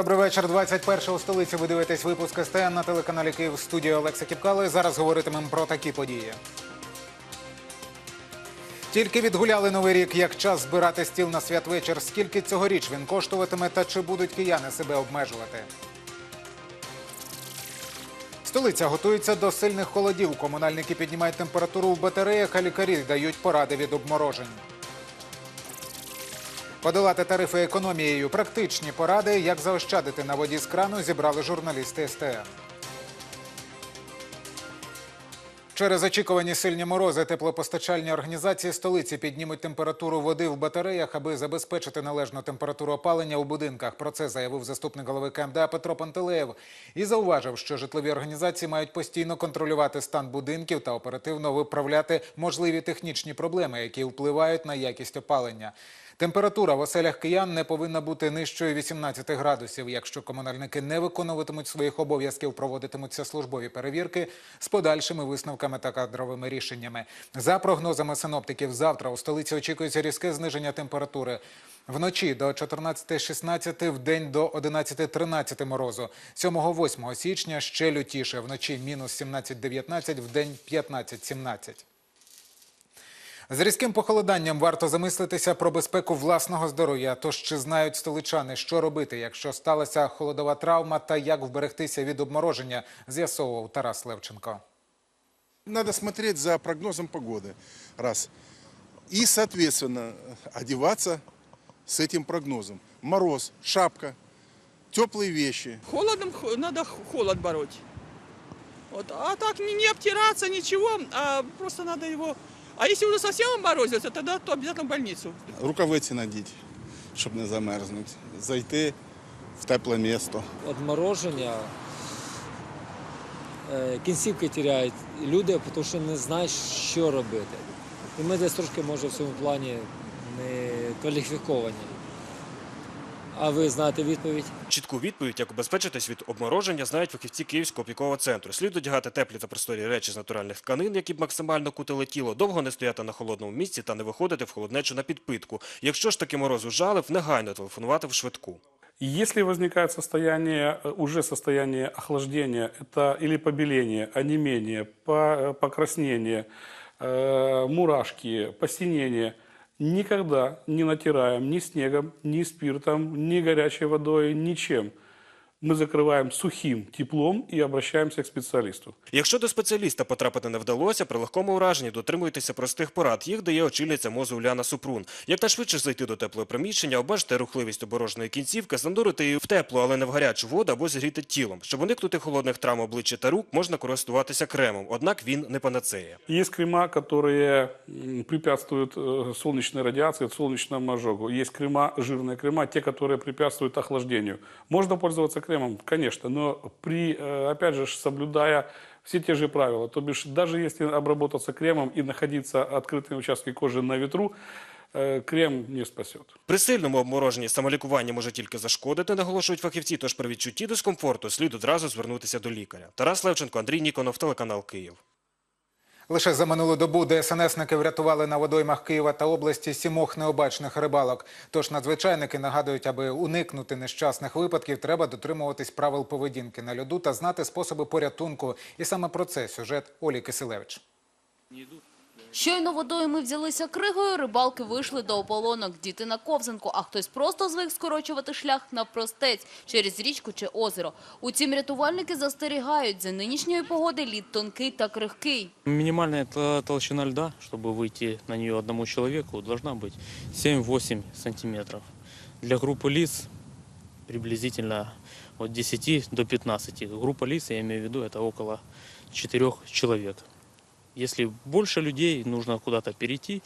Добрий вечір. 21 у столиці. Ви дивитесь випуск СТН на телеканалі Київ студія Олекса Кіпкали. Зараз говоритимемо про такі події. Тільки відгуляли новий рік, як час збирати стіл на святвечір. Скільки цьогоріч він коштуватиме та чи будуть кияни себе обмежувати? Столиця готується до сильних холодів. Комунальники піднімають температуру в батареях, а лікарі дають поради від обморожень. Подолати тарифи економією. Практичні поради, як заощадити на воді з крану, зібрали журналісти СТН. Через очікувані сильні морози теплопостачальні організації столиці піднімуть температуру води в батареях, аби забезпечити належну температуру опалення у будинках. Про це заявив заступник голови КМДА Петро Пантелеєв і зауважив, що житлові організації мають постійно контролювати стан будинків та оперативно виправляти можливі технічні проблеми, які впливають на якість опалення. Температура в оселях киян не повинна бути нижчою 18 градусів. Якщо комунальники не виконуватимуть своїх обов'язків, проводитимуться службові перевірки з подальшими висновками та кадровими рішеннями. За прогнозами синоптиків, завтра у столиці очікується різке зниження температури. Вночі до 14-16, в день до 11-13 морозу. 7-8 січня ще лютіше. Вночі мінус 17-19, в день 15-17. З різким похолоданням варто замислитися про безпеку власного здоров'я. Тож чи знають столичани, що робити, якщо сталася холодова травма, та як вберегтися від обмороження, з'ясовував Тарас Левченко. Надо смотреть за прогнозом погоды. Раз. И, соответственно, одеваться с этим прогнозом. Мороз, шапка, теплые вещи. Холодом х- надо х- холод бороть. Вот. А так не, не обтираться, ничего, а просто надо его... А если уже совсем обморозился, тогда то обязательно в больницу. Рукавиці надіть, щоб не замерзнути. Зайти в тепле місто. Одмороження, е, кінцівки теряють люди, тому що не знають, що робити. І ми десь трошки, може, в цьому плані не кваліфіковані. А ви знаєте відповідь? Чітку відповідь, як убезпечитись від обмороження, знають фахівці Київського опікового центру. Слід одягати теплі та просторі речі з натуральних тканин, які б максимально кутили тіло, довго не стояти на холодному місці та не виходити в холоднечу на підпитку. Якщо ж таки мороз ужалив, негайно телефонувати в швидку. Если возникает состояние, э, уже состояние охлаждения, это или побеление, онемение, по- э, покраснение, э, мурашки, посинение, никогда не натираем ни снегом, ни спиртом, ни горячей водой, ничем. Мы закрываем сухим теплом и обращаемся к специалисту. Якщо до спеціаліста потрапити не вдалося, при легкому ураженні дотримуйтеся простих порад. Їх дає очільниця мозу Уляна Супрун. Як найшвидше зайти до теплого приміщення, обмежте рухливість оборожної кінцівки, занурити її в теплу, але не в гарячу воду або зігріти тілом. Щоб уникнути холодних травм обличчя та рук, можна користуватися кремом, однак він не панацея. Есть крема, которые м, препятствуют э, солнечной радиации, солнечному ожогу. Есть крема, жирные крема, те, которые препятствуют охлаждению. Можно пользоваться кремом, конечно, но при, э, опять же, соблюдая все те же правила. То бишь, даже если обработаться кремом и находиться открытые участки кожи на ветру, э, крем не спасет. При сильному обмороженні самолікування може тільки зашкодити, наголошують фахівці, тож при відчутті дискомфорту слід одразу звернутися до лікаря. Тарас Левченко, Андрій Ніконов, телеканал Київ. Лише за минулу добу ДСНСники врятували на водоймах Києва та області сімох необачних рибалок. Тож надзвичайники нагадують, аби уникнути нещасних випадків, треба дотримуватись правил поведінки на льоду та знати способи порятунку. І саме про це сюжет Олі Киселевич. Щойно водойми взялися кригою, рибалки вийшли до ополонок. Діти на ковзанку, а хтось просто звик скорочувати шлях навпростець через річку чи озеро. Утім, рятувальники застерігають, за нинішньої погоди лід тонкий та крихкий. Минимальная тол- толщина льда, чтобы выйти на нее одному человеку, должна быть 7-8 сантиметров. Для группы лиц приблизительно от 10 до 15. Группа лиц, я имею в виду, это около 4 человек. Если больше людей, нужно куда-то перейти.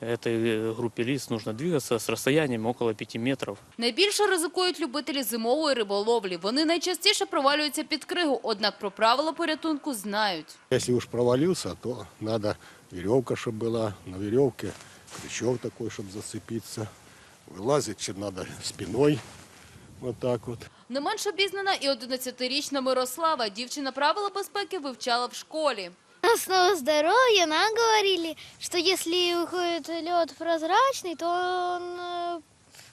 Этой э, группе лиц нужно двигаться с расстоянием около 5 метров. Найбільше ризикують любителі зимової риболовлі. Вони найчастіше провалюються під кригу, однак про правила порятунку знають. Если уж провалился, то надо веревка, чтобы была, на веревке крючок такой, чтобы зацепиться. Вылазить чем надо спиной, вот так вот. Не менш обізнана і 11-річна Мирослава. Дівчина правила безпеки вивчала в школі. Основа здоровья нам говорили, что если уходит лед прозрачный, то он э,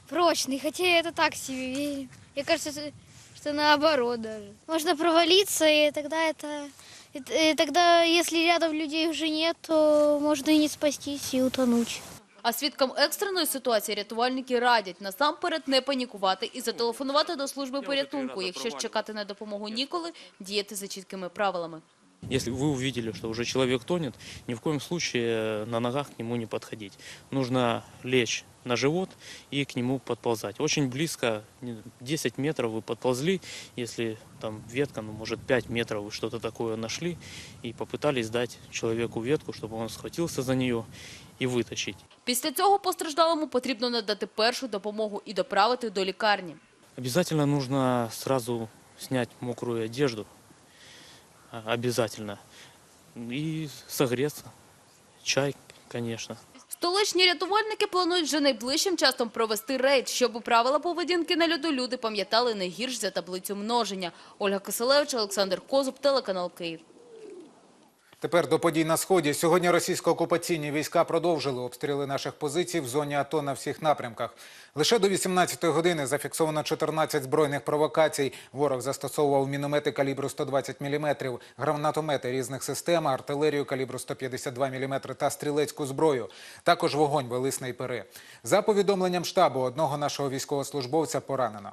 прочный, хотя я это так себе верю. Мне кажется, что- что наоборот даже. Можно провалиться, и тогда это... и т- и тогда, если рядом людей уже нет, то можно и не спастись, и утонуть. А свідкам екстреної ситуації рятувальники радять насамперед не панікувати і зателефонувати до служби порятунку. Якщо ж чекати на допомогу ніколи, діяти за чіткими правилами. Если вы увидели, что уже человек тонет, ни в коем случае э, на ногах к нему не подходить. Нужно лечь на живот и к нему подползать. Очень близко, не- 10 метров вы подползли, если там ветка, ну, может 5 метров вы что-то такое нашли, и попытались дать человеку ветку, чтобы он схватился за нее и вытащить. Після цього постраждалому потрібно надати першу допомогу і доправити до лікарні. Обязательно нужно сразу снять мокрую одежду. Обязательно. И согреться. Чай, конечно. Столичні рятувальники планують вже найближчим часом провести рейд, щоб у правила поведінки на льоду люди пам'ятали не гірш за таблицю множення. Ольга Киселевич, Олександр Козуб, телеканал Київ. Тепер до подій на сході. Сьогодні російсько-окупаційні війська продовжили обстріли наших позицій в зоні АТО на всіх напрямках. Лише до 18-ї години зафіксовано 14 збройних провокацій. Ворог застосовував міномети калібру 120 мм, гранатомети різних систем, артилерію калібру 152 мм та стрілецьку зброю. Також вогонь вели снайпери. За повідомленням штабу, одного нашого військовослужбовця поранено.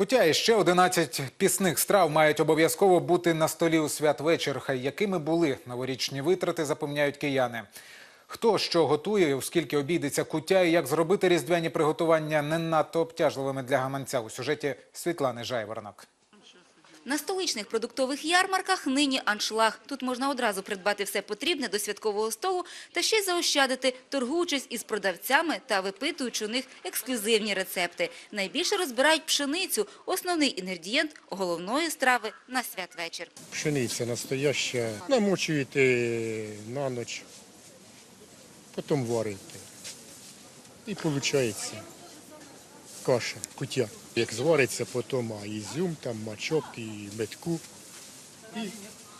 Кутя і ще 11 пісних страв мають обов'язково бути на столі у святвечір. Хай якими були новорічні витрати, запевняють кияни. Хто що готує, оскільки обійдеться куття і як зробити різдвяні приготування не надто обтяжливими для гаманця у сюжеті Світлани Жайворонок. На столичних продуктових ярмарках нині аншлаг. Тут можна одразу придбати все потрібне до святкового столу та ще й заощадити, торгуючись із продавцями та випитуючи у них ексклюзивні рецепти. Найбільше розбирають пшеницю – основний інгредієнт головної страви на святвечір. Пшениця настояща. Намочуєте на ніч, потім варите. І виходить каша, кутя. Як звариться, потім а ізюм, там мачок і метку. І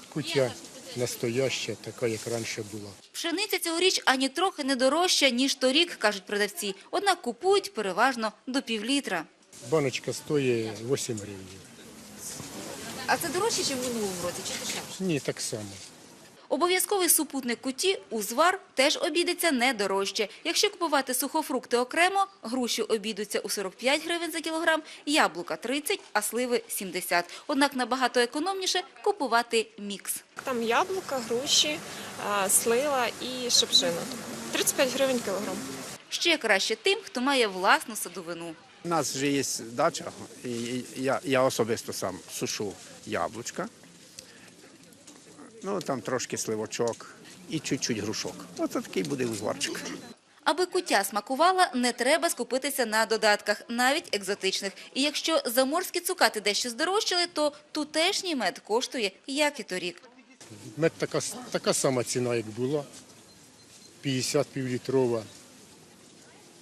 кутя настояща, така, як раніше була. Пшениця цьогоріч ані трохи не дорожча, ніж торік, кажуть продавці. Однак купують переважно до півлітра. Баночка стоїть 8 гривень. А це дорожче, ніж в минулому році, чи дешевше? Ні, так само. Обов'язковий супутник куті – узвар теж обійдеться не дорожче. Якщо купувати сухофрукти окремо, груші обійдуться у 45 гривень за кілограм, яблука – 30, а сливи – 70. Однак набагато економніше купувати мікс. Там яблука, груші, слива і шипшина. 35 гривень кілограм. Ще краще тим, хто має власну садовину. У нас вже є дача, і я, я особисто сам сушу яблучка. Ну, там трошки сливочок і чуть-чуть грушок. Оце такий буде узварчик. Аби куття смакувала, не треба скупитися на додатках, навіть екзотичних. І якщо заморські цукати дещо здорожчали, то тутешній мед коштує, як і торік. Мед така, така сама ціна, як була. 50 півлітрова,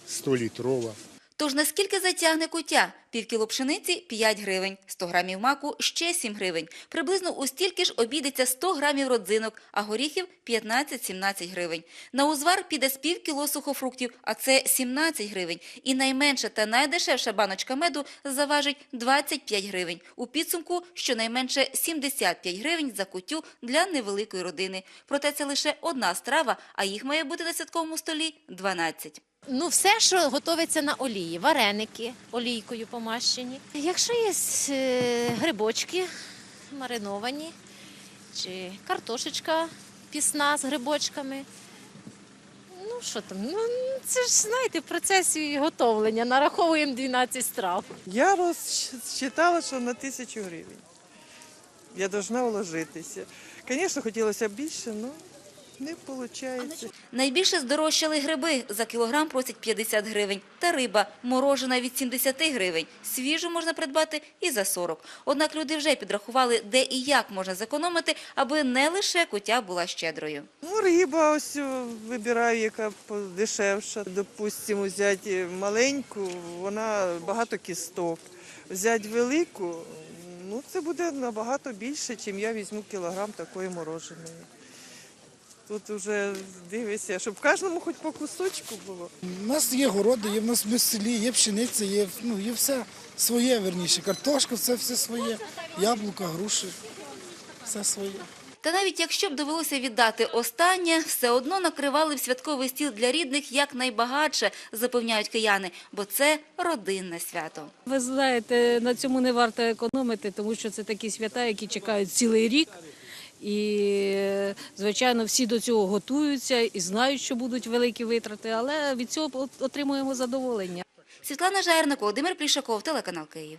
100 літрова. Тож наскільки затягне куття? Півкіло пшениці – 5 гривень, 100 грамів маку – ще 7 гривень. Приблизно у стільки ж обійдеться 100 грамів родзинок, а горіхів – 15-17 гривень. На узвар піде з пів кіло сухофруктів, а це 17 гривень. І найменша та найдешевша баночка меду заважить 25 гривень. У підсумку щонайменше 75 гривень за кутю для невеликої родини. Проте це лише одна страва, а їх має бути на святковому столі 12. Ну, все, що готується на олії, вареники олійкою помащені. Якщо є е, грибочки мариновані, чи картошечка пісна з грибочками. Ну, що там? Ну, це ж, знаєте, в процесі готовлення. Нараховуємо 12 страв. Я розчитала, що на тисячу гривень. Я повинна вложитися. Звісно, хотілося б більше, але не виходить. Найбільше здорожчали гриби. За кілограм просять 50 гривень. Та риба морожена від 70 гривень. Свіжу можна придбати і за 40. Однак люди вже підрахували, де і як можна зекономити, аби не лише кутя була щедрою. Ну, риба ось вибираю, яка дешевша. Допустимо, взяти маленьку, вона багато кісток. Взяти велику, ну це буде набагато більше, ніж я візьму кілограм такої мороженої. Тут вже дивися, щоб кожному хоч по кусочку було. У нас є городи, є в нас в селі, є пшениця, є, ну, є все своє, верніше. Картошка, це все своє. Яблука, груші, все своє. Та навіть якщо б довелося віддати останнє, все одно накривали б святковий стіл для рідних якнайбагатше, запевняють кияни, бо це родинне свято. Ви знаєте, на цьому не варто економити, тому що це такі свята, які чекають цілий рік. І, звичайно, всі до цього готуються і знають, що будуть великі витрати, але від цього от- отримуємо задоволення. Світлана Жерник, Володимир Плішаков, телеканал Київ.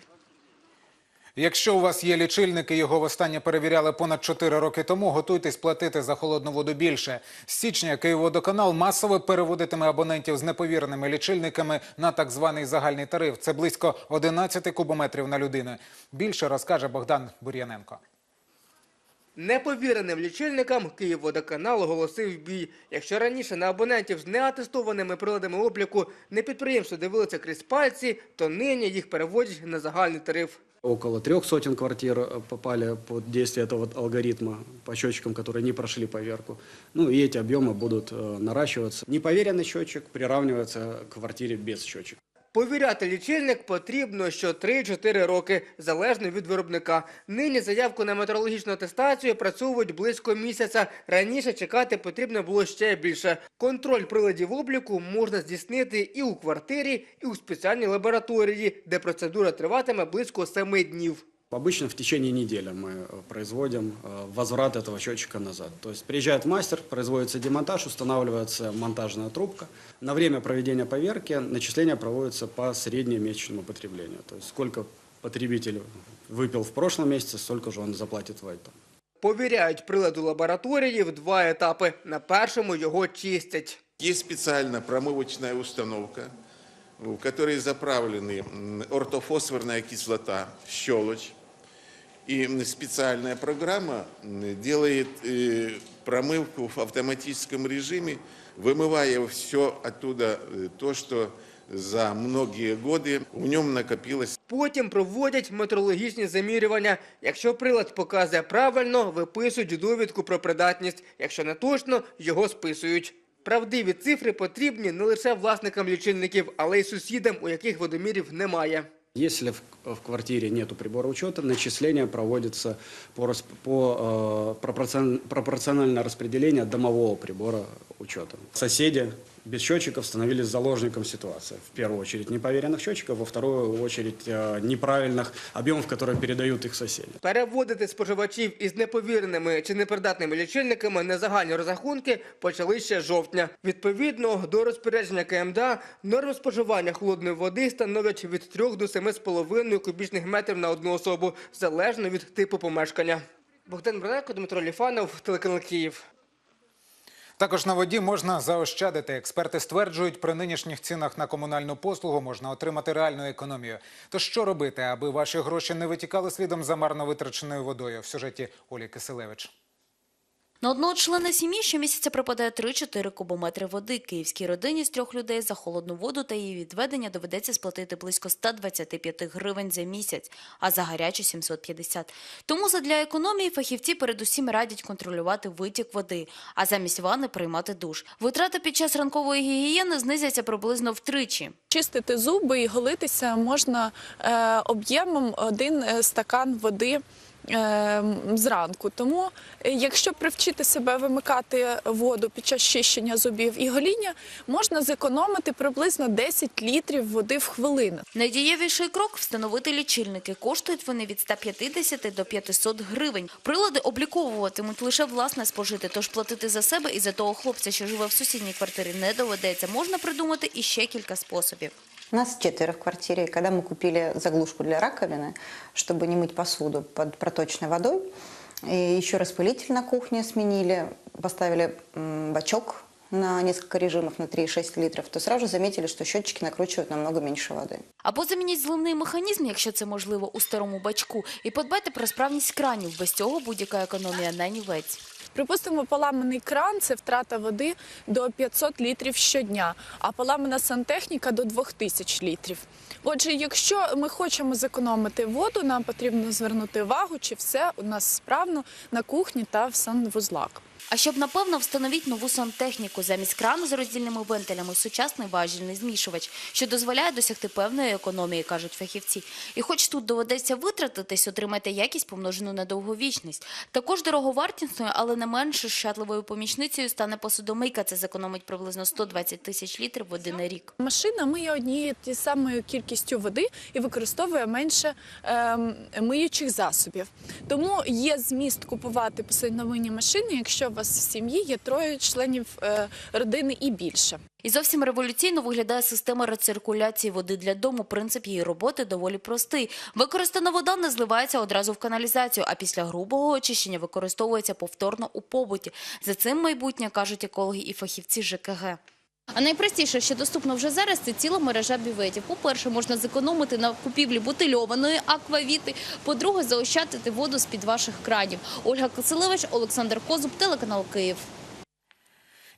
Якщо у вас є лічильник і його востаннє перевіряли понад 4 роки тому, готуйтесь платити за холодну воду більше. З січня Київводоканал масово переводитиме абонентів з неповіреними лічильниками на так званий загальний тариф. Це близько 11 кубометрів на людину. Більше розкаже Богдан Бур'яненко. Неповіреним лічильникам Київводоканал оголосив бій. Якщо раніше на абонентів з неатестованими приладами обліку не підприємство дивилися крізь пальці, то нині їх переводять на загальний тариф. Около трех сотен квартир э, попали под действие этого вот алгоритма по счетчикам, которые не прошли поверку. Ну и эти объемы будут э, наращиваться. Неповеренный счетчик приравнивается к квартире без счетчика. Повіряти лічильник потрібно що 3-4 роки, залежно від виробника. Нині заявку на метрологічну атестацію працюють близько місяця. Раніше чекати потрібно було ще більше. Контроль приладів обліку можна здійснити і у квартирі, і у спеціальній лабораторії, де процедура триватиме близько 7 днів. Обычно в течение недели мы э, производим э, возврат этого счетчика назад. То есть приезжает мастер, производится демонтаж, устанавливается монтажная трубка. На время проведения поверки начисление проводится по среднемесячному потреблению. То есть сколько потребитель выпил в прошлом месяце, столько же он заплатит в этом. Повіряють прилад у лабораторії в два етапи. На першому його чистять. Есть специальная промывочная установка, в которой заправлены м, ортофосфорная кислота, щелочь. И м, специальная программа м, делает э, промывку в автоматическом режиме, вымывая все оттуда э, то, что за многие годы в нем накопилось. Потім проводять метрологічні замірювання. Якщо прилад показує правильно, виписують довідку про придатність. Якщо не точно, його списують. Правдиві цифри потрібні не лише власникам лічильників, але й сусідам, у яких водомірів немає. Если в, в квартире нет прибора учета, начисление проводится по, по э, пропорцион- пропорциональное распределение домового прибора учета. Соседи без счетчиков становились заложником ситуации. В первую очередь неповеренных счетчиков, во вторую очередь э, неправильных объемов, которые передают их соседи. Переводити споживачів із неповіреними чи непридатними лічильниками на загальні розрахунки почали ще з жовтня. Відповідно до розпорядження КМДА, норми споживання холодної води становлять від 3 до 7,5 кубічних метрів на одну особу, залежно від типу помешкання. Богдан Броненко, Дмитро Ліфанов, телеканал Київ. Також на воді можна заощадити. Експерти стверджують, при нинішніх цінах на комунальну послугу можна отримати реальну економію. То що робити, аби ваші гроші не витікали слідом за марно витраченою водою? В сюжеті Олі Киселевич. На одного члена сім'ї щомісяця припадає 3-4 кубометри води. Київській родині з трьох людей за холодну воду та її відведення доведеться сплатити близько 125 гривень за місяць, а за гарячу – 750. Тому задля економії фахівці передусім радять контролювати витік води, а замість ванни приймати душ. Витрати під час ранкової гігієни знизяться приблизно втричі. Чистити зуби і голитися можна е, об'ємом один е, стакан води. Е, Зранку, тому е, якщо привчити себе вимикати воду під час чищення зубів і гоління, можна зекономити приблизно 10 літрів води в хвилину. Найдієвіший крок – встановити лічильники. Коштують вони від 150 до 500 гривень. Прилади обліковуватимуть лише власне спожити, тож платити за себе і за того хлопця, що живе в сусідній квартирі, не доведеться. Можна придумати іще кілька способів. Нас четверо в квартире, и когда мы купили заглушку для раковины, чтобы не мыть посуду под проточной водой, и еще распылитель на кухне сменили, поставили м, бачок на несколько режимов на 3,6 литров, то сразу же заметили, что счетчики накручивают намного меньше воды. Або замініть зливний механізм, якщо це можливо, у старому бачку, і подбайте про справність кранів. Без цього будь-яка економія на нівець. Припустимо, поламаний кран це втрата води до 500 літрів щодня, а поламана сантехніка до 2000 літрів. Отже, якщо ми хочемо зекономити воду, нам потрібно звернути увагу, чи все у нас справно на кухні та в санвузлах. А щоб напевно встановіть нову сантехніку замість крану з роздільними вентилями, сучасний важільний змішувач, що дозволяє досягти певної економії, кажуть фахівці. І хоч тут доведеться витратитись, отримайте якість помножену на довговічність. Також дороговартісною, але не менш щадливою помічницею стане посудомийка. Це зекономить приблизно 120 тисяч літрів води на рік. Машина миє однією ті самою кількістю води і використовує менше ем, миючих засобів. Тому є зміст купувати посудомийні машини, якщо у вас в сім'ї є троє членів е, родини і більше. І зовсім революційно виглядає система рециркуляції води для дому. Принцип її роботи доволі простий. Використана вода не зливається одразу в каналізацію, а після грубого очищення використовується повторно у побуті. За цим майбутнє кажуть екологи і фахівці ЖКГ. А найпростіше, що доступно вже зараз, це ціла мережа бюветів. По-перше, можна зекономити на купівлі бутильованої аквавіти. По-друге, заощадити воду з-під ваших кранів. Ольга Киселевич, Олександр Козуб, телеканал Київ.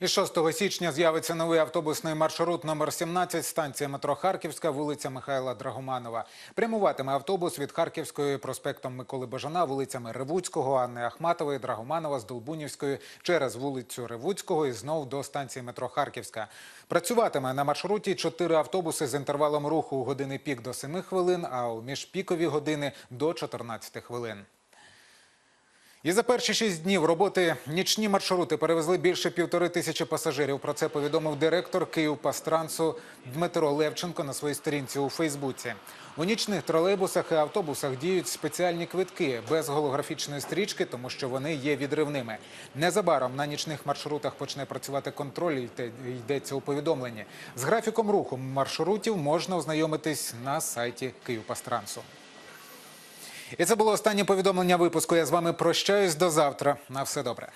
Із 6 січня з'явиться новий автобусний маршрут номер 17, станція метро Харківська, вулиця Михайла Драгоманова. Прямуватиме автобус від Харківської проспектом Миколи Бажана, вулицями Ревуцького, Анни Ахматової, Драгоманова, з Долбунівської, через вулицю Ревуцького і знов до станції метро Харківська. Працюватиме на маршруті чотири автобуси з інтервалом руху у години пік до 7 хвилин, а у міжпікові години до 14 хвилин. І за перші шість днів роботи нічні маршрути перевезли більше півтори тисячі пасажирів. Про це повідомив директор Київпастрансу Дмитро Левченко на своїй сторінці у Фейсбуці. У нічних тролейбусах і автобусах діють спеціальні квитки без голографічної стрічки, тому що вони є відривними. Незабаром на нічних маршрутах почне працювати контроль, йде- йдеться у повідомленні. З графіком руху маршрутів можна ознайомитись на сайті Київпастрансу. І це було останнє повідомлення випуску. Я з вами прощаюсь до завтра. На все добре.